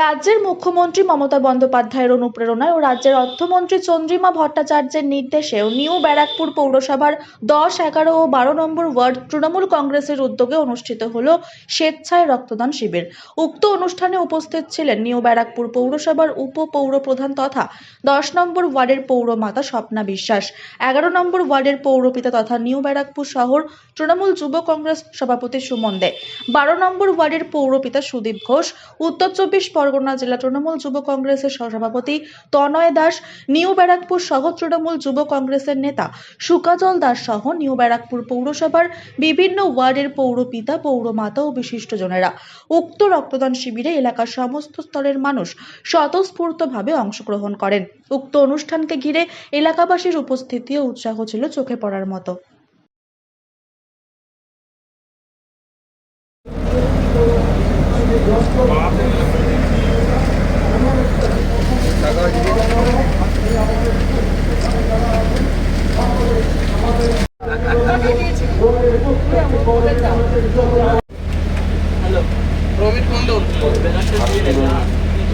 রাজ্যের মুখ্যমন্ত্রী মমতা বন্দ্যোপাধ্যায়ের অনুপ্রেরণায় ও রাজ্যের অর্থমন্ত্রী চন্দ্রিমা ভট্টাচার্যের নির্দেশেও নিউ ব্যারাকপুর পৌরসভার দশ, এগারো ও বারো নম্বর ওয়ার্ড তৃণমূল কংগ্রেসের উদ্যোগে অনুষ্ঠিত হল স্বেচ্ছায় রক্তদান শিবির। উক্ত অনুষ্ঠানে উপস্থিত ছিলেন নিউ ব্যারাকপুর পৌরসভার উপ পৌর প্রধান তথা দশ নম্বর ওয়ার্ডের পৌরমাতা স্বপ্না বিশ্বাস, এগারো নম্বর ওয়ার্ডের পৌরপিতা তথা নিউ ব্যারাকপুর শহর তৃণমূল যুব কংগ্রেস সভাপতি সুমন দে, বারো নম্বর ওয়ার্ডের পৌরপিতা সুদীপ ঘোষ, উত্তর চব্বিশ পরগনা জেলা তৃণমূল যুব কংগ্রেসের সভাপতি তনয় দাস, নিউ ব্যারাকপুর সহ তৃণমূল যুব কংগ্রেসের নেতা সুকাজল দাস সহ নিউ ব্যারাকপুর পৌরসভার বিভিন্ন ওয়ার্ডের পৌরপিতা, পৌরমাতা ও বিশিষ্টজনেরা। উক্ত রক্তদান শিবিরে এলাকার সমস্ত স্তরের মানুষ স্বতঃস্ফূর্তভাবে অংশগ্রহণ করেন। উক্ত অনুষ্ঠানকে ঘিরে এলাকাবাসীর উপস্থিতি ও উৎসাহ ছিল চোখে পড়ার মতো প্রমিত মন্ডল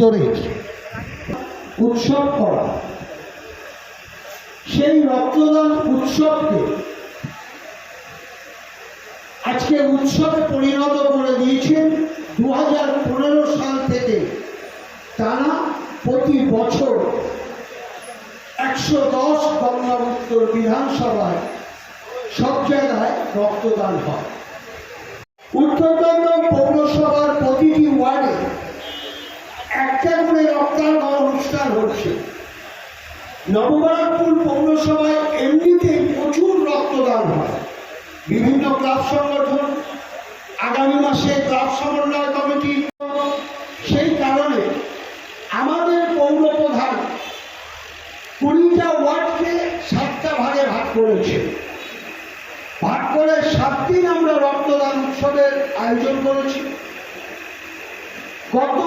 উত্তরে উৎসব করা। সেই রক্তদান উৎসবকে আজকে উৎসবে পরিণত করে দিয়েছেন দু হাজার পনেরো সাল থেকে টানা প্রতি বছর একশো দশ গঙ্গা উত্তর বিধানসভায় সব জায়গায় রক্তদান হয়। উত্তরবঙ্গ পৌরসভার প্রতিটি ওয়ার্ডে একটা করে রক্তদান অনুষ্ঠান হচ্ছে। নববরাকপুর পৌরসভায় এমনিতেই প্রচুর রক্তদান হয়। বিভিন্ন ক্লাব সংগঠন, আগামী মাসে ক্লাব সমন্বয় কমিটি, সেই কারণে আমাদের পৌর প্রধান কুড়িটা ওয়ার্ডকে সাতটা ভাগে ভাগ করেছে। ভাগ করে সাত দিন আমরা রক্তদান উৎসবের আয়োজন করেছি। গত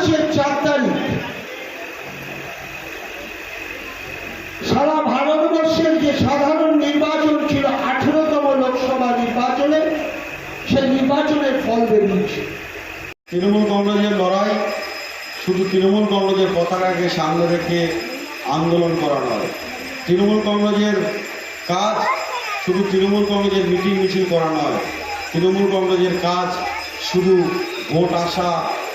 মাসের চার তারিখ। সারা ভারতবর্ষের যে সাধারণ নির্বাচন ছিল, আঠেরোতম লোকসভা নির্বাচনে, সেই নির্বাচনের ফল বেরিয়েছে। তৃণমূল কংগ্রেসের লড়াই শুধু তৃণমূল কংগ্রেসের পতাকাকে সামনে রেখে আন্দোলন করা নয়। তৃণমূল কংগ্রেসের কাজ শুধু তৃণমূল কংগ্রেসের মিটিং মিছিল করা নয়। তৃণমূল কংগ্রেসের কাজ শুধু ভোট আসা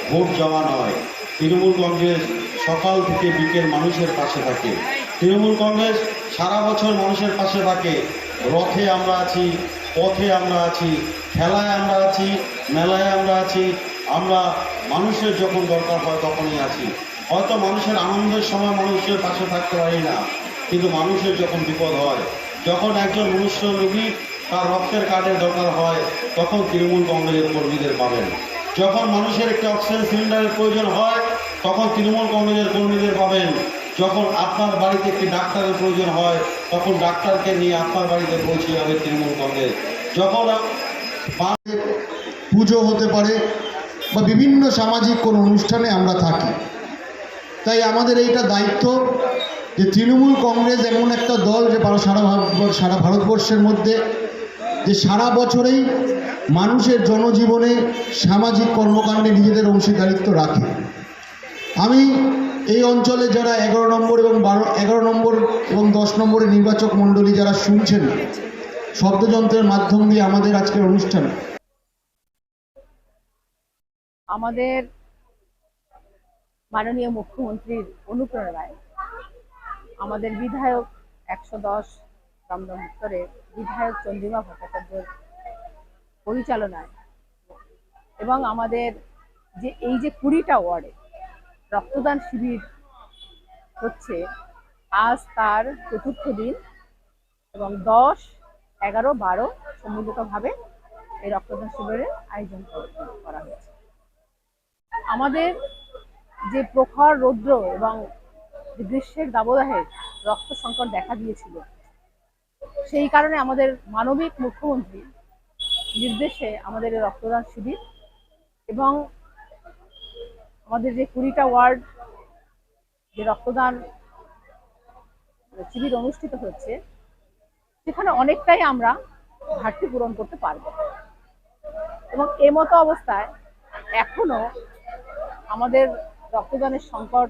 ভোট যাওয়া নয়। তৃণমূল কংগ্রেস সকাল থেকে বিকেল মানুষের পাশে থাকে। তৃণমূল কংগ্রেস সারা বছর মানুষের পাশে থাকে। রথে আমরা আছি, পথে আমরা আছি, খেলায় আমরা আছি, মেলায় আমরা আছি। আমরা মানুষের যখন দরকার হয় তখনই আছি। হয়তো মানুষের আনন্দের সময় মানুষের পাশে থাকতে পারি না, কিন্তু মানুষের যখন বিপদ হয়, যখন একজন মনুষ্য রোগী তার রক্তের কার্ডের দরকার হয়, তখন তৃণমূল কংগ্রেসের কর্মীদের পাবেন। যখন মানুষের একটি অক্সিজেন সিলিন্ডারের প্রয়োজন হয়, তখন তৃণমূল কংগ্রেসের কর্মীদের পাবেন। যখন আপনার বাড়িতে একটি ডাক্তারের প্রয়োজন হয়, তখন ডাক্তারকে নিয়ে আপনার বাড়িতে পৌঁছে যাবে তৃণমূল কংগ্রেস। যখন পুজো হতে পারে বা বিভিন্ন সামাজিক কোনো অনুষ্ঠানে আমরা থাকি, তাই আমাদের এইটা দায়িত্ব যে তৃণমূল কংগ্রেস এমন একটা দল যে সারা সারা ভারতবর্ষের মধ্যে যে সারা বছরেই মানুষের জনজীবনে সামাজিক কর্মকাণ্ডে নিজেদের অংশীদারিত্ব রাখে। আমি এই অঞ্চলে যারা এগারো নম্বর এবং বারো, এগারো নম্বর এবং দশ নম্বরের নির্বাচক মণ্ডলী যারা শুনছেন, শব্দযন্ত্রের মাধ্যম দিয়ে আমাদের আজকের অনুষ্ঠান। আমাদের মাননীয় মুখ্যমন্ত্রীর অনুপ্রেরণায় আমাদের বিধায়ক একশো দশ দমদম উত্তরে বিধায়ক চন্দ্রিমা ভট্টাচার্যের পরিচালনায়। এবং আমাদের যে, এই যে কুড়িটা ওয়ার্ডে রক্তদান শিবির হচ্ছে, আজ তার চতুর্থ দিন এবং দশ, এগারো, বারো সম্মিলিতভাবে এই রক্তদান শিবিরের আয়োজন করা হয়েছে। আমাদের যে প্রখর রৌদ্র এবং গ্রীষ্মের দাবদাহে রক্ত সংকট দেখা দিয়েছিল সেই কারণে আমাদের মানবিক মুখ্যমন্ত্রী নির্দেশে আমাদের রক্তদান শিবির এবং আমাদের যে কুড়িটা ওয়ার্ড যে রক্তদান শিবির অনুষ্ঠিত হচ্ছে, সেখানে অনেকটাই আমরা ঘাটতি পূরণ করতে পারব। এবং এ মতো অবস্থায় এখনও আমাদের রক্তদানের সংকট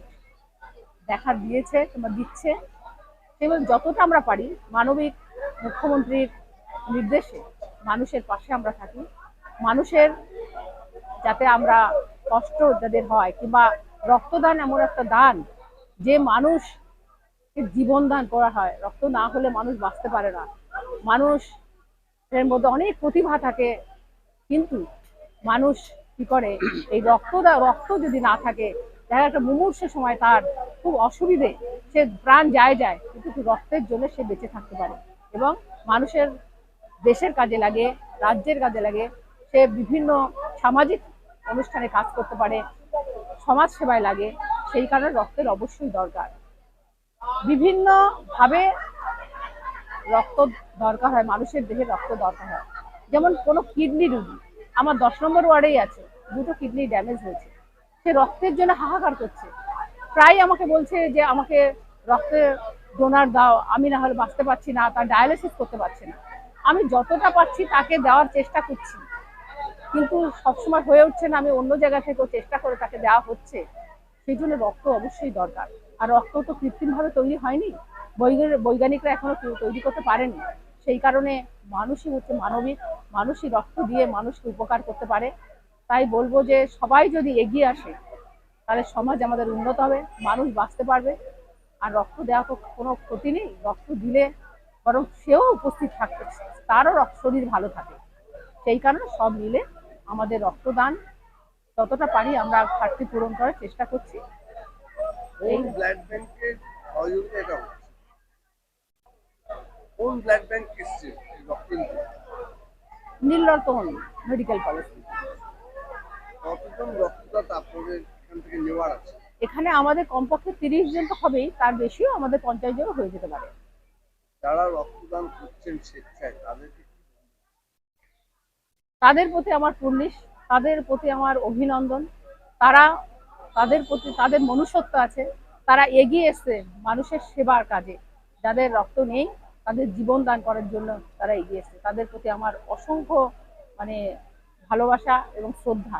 দেখা দিয়েছে কিংবা দিচ্ছে। এবং যতটা আমরা পারি মানবিক মুখ্যমন্ত্রীর নির্দেশে মানুষের পাশে আমরা থাকি। মানুষের যাতে আমরা কষ্ট যাদের হয় কিংবা রক্তদান এমন একটা দান যে মানুষ জীবন দান করা হয়, রক্ত না হলে মানুষ বাঁচতে পারে না। মানুষ এর মধ্যে অনেক প্রতিভা থাকে, কিন্তু মানুষ কি করে, এই রক্ত রক্ত যদি না থাকে, দেখা একটা মুমূর্ষ সময় তার খুব অসুবিধে সে প্রাণ যায় যায়, কিন্তু রক্তের জন্য সে বেঁচে থাকতে পারে? এবং মানুষের দেশের কাজে লাগে, রাজ্যের কাজে লাগে, সে বিভিন্ন সামাজিক অনুষ্ঠানে কাজ করতে পারে, সমাজ সেবায় লাগে, সেই কারণে রক্তের অবশ্যই দরকার। বিভিন্ন ভাবে রক্ত দরকার হয়, মানুষের দেহে রক্ত দরকার হয়। যেমন কোনো কিডনি রুগী, আমার দশ নম্বর ওয়ার্ডেই আছে, দুটো কিডনি ড্যামেজ হয়েছে। সে রক্তের জন্য হাহাকার করছে। প্রায় আমাকে বলছে যে আমাকে রক্তের ডোনার দাও, আমি না হলে বাঁচতে পারছি না, তার ডায়ালিসিস করতে পারছি না। আমি যতটা পাচ্ছি তাকে দেওয়ার চেষ্টা করছি। কিন্তু সবসময় হয়ে উঠছে না, আমি অন্য জায়গা থেকেও চেষ্টা করে তাকে দেওয়া হচ্ছে। সেই জন্য রক্ত অবশ্যই দরকার। আর রক্ত তো কৃত্রিমভাবে তৈরি হয়নি। বৈজ্ঞানিক- বৈজ্ঞানিকরা এখনও তৈরি করতে পারেনি। সেই কারণে মানুষই হচ্ছে মানবিক, মানুষই রক্ত দিয়ে মানুষকে উপকার করতে পারে। তাই বলব যে সবাই যদি এগিয়ে আসে, তাহলে সমাজ আমাদের উন্নত হবে, মানুষ বাঁচতে পারবে। আর রক্ত দেওয়া তো কোনো ক্ষতি নেই রক্ত দিলে বরং সেও উপস্থিত থাকতে তারও রক্ত শরীর ভালো থাকে। সেই কারণে সব মিলে আমাদের রক্তদান যতটা পারি আমরা ঘাটতি পূরণ করার চেষ্টা করছি। কোন ব্লাড ব্যাংকের সহযোগিতা কোন ব্লাড ব্যাংক এসছে রক্ত দিতে? Nilratan medical college. কতজন রক্তদাতা আপনাদের এখান থেকে নেওয়ার আছে? এখানে আমাদের কমপক্ষে তিরিশ জন তো হবেই তার বেশিও আমাদের পঞ্চাশ জনও হয়ে যেতে পারে। যারা রক্তদান করছেন স্বেচ্ছায় তাদেরকে তাদের প্রতি আমার পুর্নিশ তাদের প্রতি আমার অভিনন্দন। তারা তাদের প্রতি তাদের মনুষ্যত্ব আছে। তারা এগিয়ে এসছে মানুষের সেবার কাজে। যাদের রক্ত নেই তাদের জীবন দান করার জন্য তারা এগিয়ে এসছে। তাদের প্রতি আমার অসংখ্য মানে ভালোবাসা এবং শ্রদ্ধা।